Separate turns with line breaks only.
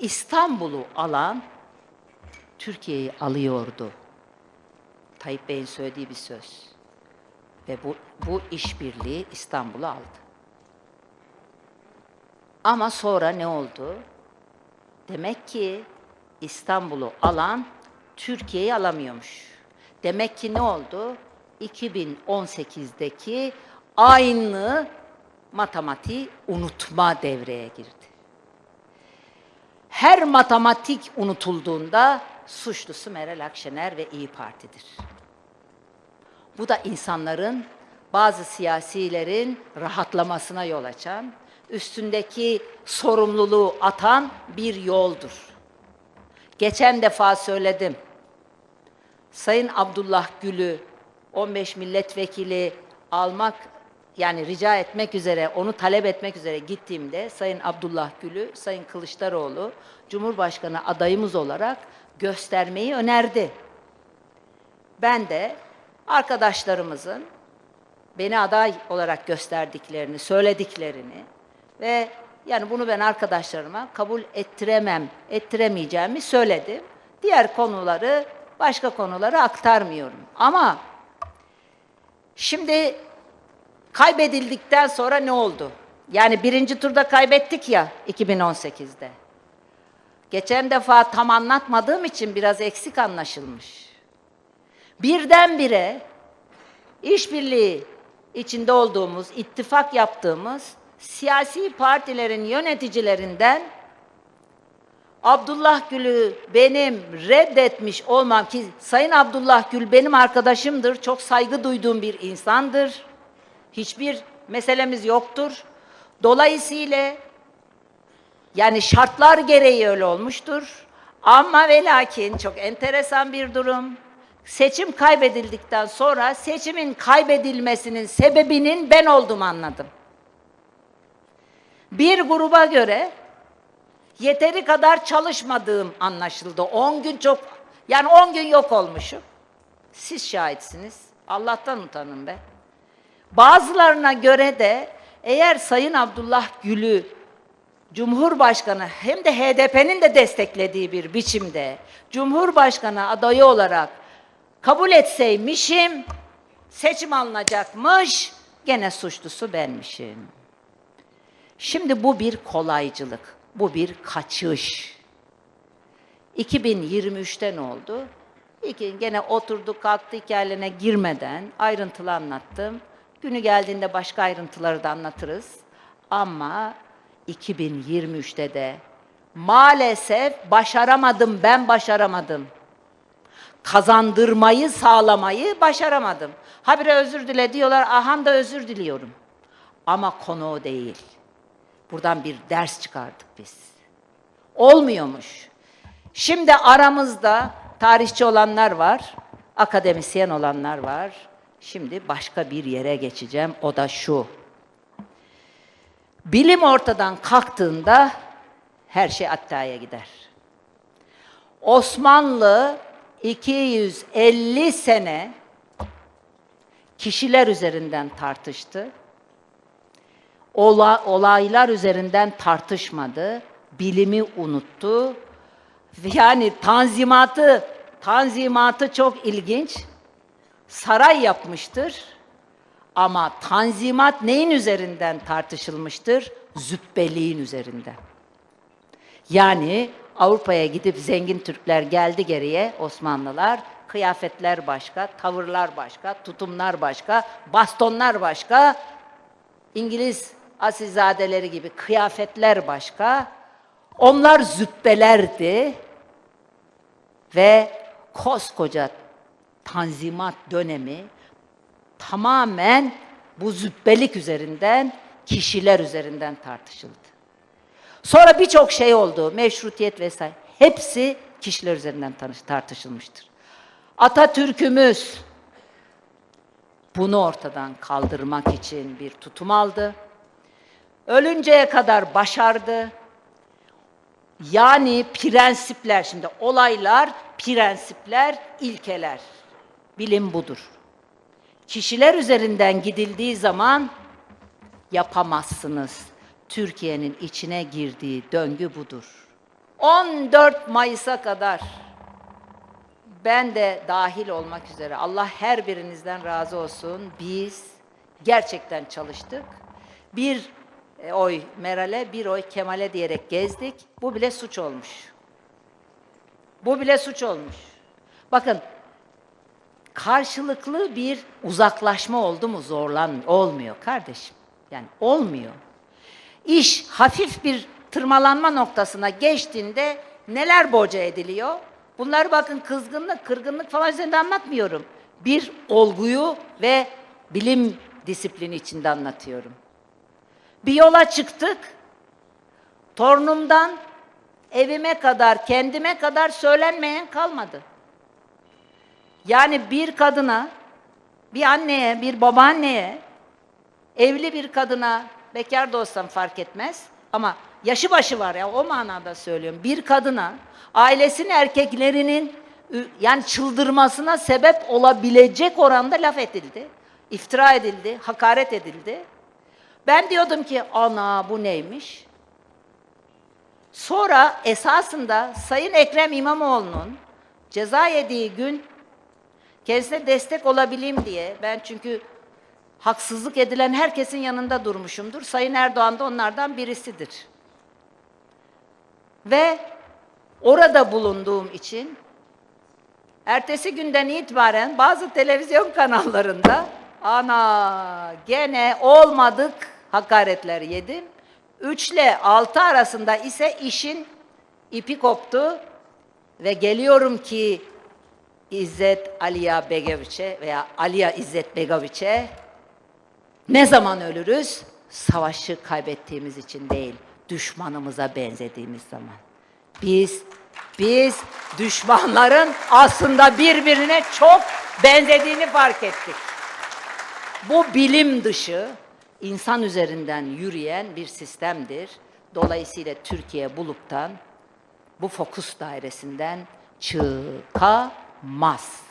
İstanbul'u alan Türkiye'yi alıyordu. Tayyip Bey'in söylediği bir söz. Ve bu, bu işbirliği İstanbul'u aldı. Ama sonra ne oldu? Demek ki İstanbul'u alan Türkiye'yi alamıyormuş. Demek ki ne oldu? 2018'deki aynı matematiği unutma devreye girdi. Her matematik unutulduğunda suçlusu Meral Akşener ve İyi Parti'dir. Bu da insanların, bazı siyasilerin rahatlamasına yol açan, üstündeki sorumluluğu atan bir yoldur. Geçen defa söyledim. Sayın Abdullah Gül'ü 15 milletvekili almak yani rica etmek üzere, onu talep etmek üzere gittiğimde Sayın Abdullah Gül'ü Sayın Kılıçdaroğlu Cumhurbaşkanı adayımız olarak göstermeyi önerdi. Ben de arkadaşlarımızın beni aday olarak gösterdiklerini, söylediklerini ve yani bunu ben arkadaşlarıma kabul ettiremem, ettiremeyeceğimi söyledim. Diğer konuları, başka konuları aktarmıyorum. Ama şimdi kaybedildikten sonra ne oldu? Yani birinci turda kaybettik ya 2018'de. Geçen defa tam anlatmadığım için biraz eksik anlaşılmış. Birdenbire işbirliği içinde olduğumuz, ittifak yaptığımız siyasi partilerin yöneticilerinden Abdullah Gül'ü benim reddetmiş olmam ki Sayın Abdullah Gül benim arkadaşımdır, çok saygı duyduğum bir insandır. Hiçbir meselemiz yoktur. Dolayısıyla yani şartlar gereği öyle olmuştur. Ama ve lakin çok enteresan bir durum. Seçim kaybedildikten sonra seçimin kaybedilmesinin sebebinin ben olduğumu anladım. Bir gruba göre yeteri kadar çalışmadığım anlaşıldı. 10 gün çok yani 10 gün yok olmuşum. Siz şahitsiniz. Allah'tan utanın be. Bazılarına göre de eğer Sayın Abdullah Gül'ü Cumhurbaşkanı hem de HDP'nin de desteklediği bir biçimde Cumhurbaşkanı adayı olarak kabul etseymişim, seçim alınacakmış, gene suçlusu benmişim. Şimdi bu bir kolaycılık, bu bir kaçış. 2023'te ne oldu? İki, gene oturduk kalktı hikayelerine girmeden ayrıntılı anlattım. Günü geldiğinde başka ayrıntıları da anlatırız. Ama 2023'te de maalesef başaramadım, ben başaramadım. Kazandırmayı, sağlamayı başaramadım. Habire özür dile diyorlar, ahan da özür diliyorum. Ama konu o değil. Buradan bir ders çıkardık biz. Olmuyormuş. Şimdi aramızda tarihçi olanlar var, akademisyen olanlar var. Şimdi başka bir yere geçeceğim. O da şu. Bilim ortadan kalktığında her şey Atta'ya gider. Osmanlı 250 sene kişiler üzerinden tartıştı. Ola, olaylar üzerinden tartışmadı. Bilimi unuttu. Yani tanzimatı, tanzimatı çok ilginç. Saray yapmıştır. Ama tanzimat neyin üzerinden tartışılmıştır? Züppeliğin üzerinden. Yani Avrupa'ya gidip zengin Türkler geldi geriye Osmanlılar, kıyafetler başka, tavırlar başka, tutumlar başka, bastonlar başka, İngiliz asilzadeleri gibi kıyafetler başka. Onlar züppelerdi ve koskoca tanzimat dönemi tamamen bu zübbelik üzerinden, kişiler üzerinden tartışıldı. Sonra birçok şey oldu, meşrutiyet vesaire. Hepsi kişiler üzerinden tartışılmıştır. Atatürk'ümüz bunu ortadan kaldırmak için bir tutum aldı. Ölünceye kadar başardı. Yani prensipler, şimdi olaylar, prensipler, ilkeler. Bilim budur. Kişiler üzerinden gidildiği zaman yapamazsınız. Türkiye'nin içine girdiği döngü budur. 14 Mayıs'a kadar ben de dahil olmak üzere Allah her birinizden razı olsun. Biz gerçekten çalıştık. Bir e, oy Meral'e, bir oy Kemal'e diyerek gezdik. Bu bile suç olmuş. Bu bile suç olmuş. Bakın karşılıklı bir uzaklaşma oldu mu zorlanmıyor. Olmuyor kardeşim. Yani olmuyor. İş hafif bir tırmalanma noktasına geçtiğinde neler boca ediliyor? Bunları bakın kızgınlık, kırgınlık falan üzerinde anlatmıyorum. Bir olguyu ve bilim disiplini içinde anlatıyorum. Bir yola çıktık. Torunumdan evime kadar, kendime kadar söylenmeyen kalmadı. Yani bir kadına, bir anneye, bir babaanneye, evli bir kadına, bekar da olsam fark etmez ama yaşı başı var ya o manada söylüyorum. Bir kadına ailesinin erkeklerinin yani çıldırmasına sebep olabilecek oranda laf edildi. iftira edildi, hakaret edildi. Ben diyordum ki ana bu neymiş? Sonra esasında Sayın Ekrem İmamoğlu'nun ceza yediği gün kendisine destek olabileyim diye ben çünkü haksızlık edilen herkesin yanında durmuşumdur. Sayın Erdoğan da onlardan birisidir. Ve orada bulunduğum için ertesi günden itibaren bazı televizyon kanallarında ana gene olmadık hakaretler yedim. 3 ile 6 arasında ise işin ipi koptu ve geliyorum ki İzzet Aliya Begoviç'e veya Aliya İzzet Begoviç'e ne zaman ölürüz? Savaşı kaybettiğimiz için değil, düşmanımıza benzediğimiz zaman. Biz biz düşmanların aslında birbirine çok benzediğini fark ettik. Bu bilim dışı, insan üzerinden yürüyen bir sistemdir. Dolayısıyla Türkiye buluptan, bu fokus dairesinden Must.